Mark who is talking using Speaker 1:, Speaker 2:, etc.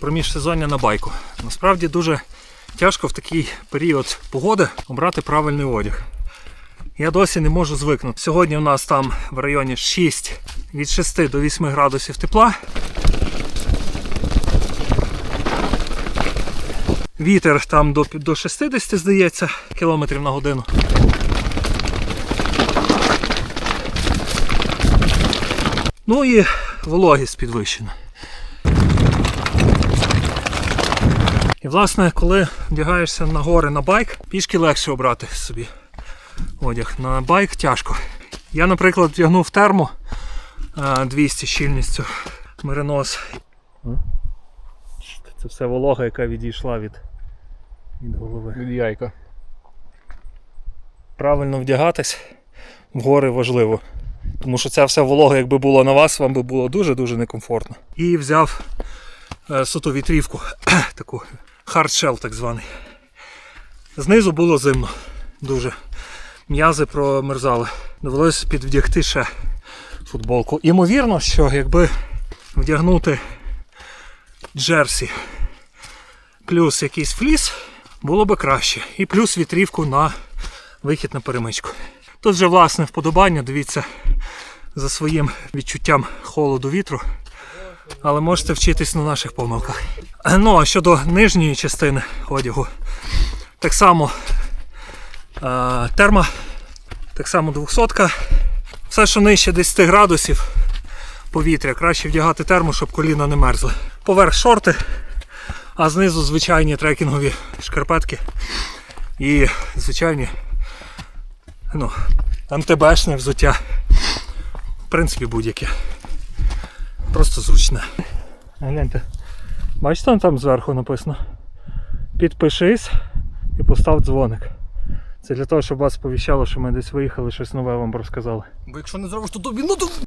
Speaker 1: про міжсезоння на байку. Насправді дуже тяжко в такий період погоди обрати правильний одяг. Я досі не можу звикнути. Сьогодні у нас там в районі 6 від 6 до 8 градусів тепла. Вітер там до, до 60, здається, кілометрів на годину. Ну і вологість підвищена. І власне, коли вдягаєшся на гори на байк, пішки легше обрати собі одяг. На байк тяжко. Я, наприклад, вдягнув термо е, 200 щільністю меринос. Це все волога, яка відійшла від, від голови.
Speaker 2: Від яйка.
Speaker 1: Правильно вдягатись в гори важливо. Тому що ця вся волога, якби була на вас, вам би було дуже-дуже некомфортно. І взяв е, суто вітрівку, таку хардшел так званий. Знизу було зимно. Дуже. М'язи промерзали. Довелося підвдягти ще футболку. Імовірно, що якби вдягнути джерсі плюс якийсь фліс, було би краще. І плюс вітрівку на вихід на перемичку. Тут же власне вподобання, дивіться за своїм відчуттям холоду вітру. Але можете вчитись на наших помилках. Ну а щодо нижньої частини одягу, так само е, терма, так само 200 Все, що нижче 10 градусів повітря, краще вдягати терму, щоб коліна не мерзли. Поверх шорти, а знизу звичайні трекінгові шкарпетки і звичайні ну, МТБшне взуття. В принципі, будь-яке. Просто зручно. Гляньте. Бачите, там зверху написано. Підпишись і постав дзвоник. Це для того, щоб вас сповіщало, що ми десь виїхали, щось нове вам розказали.
Speaker 2: Бо якщо не зробиш, то тобі ну то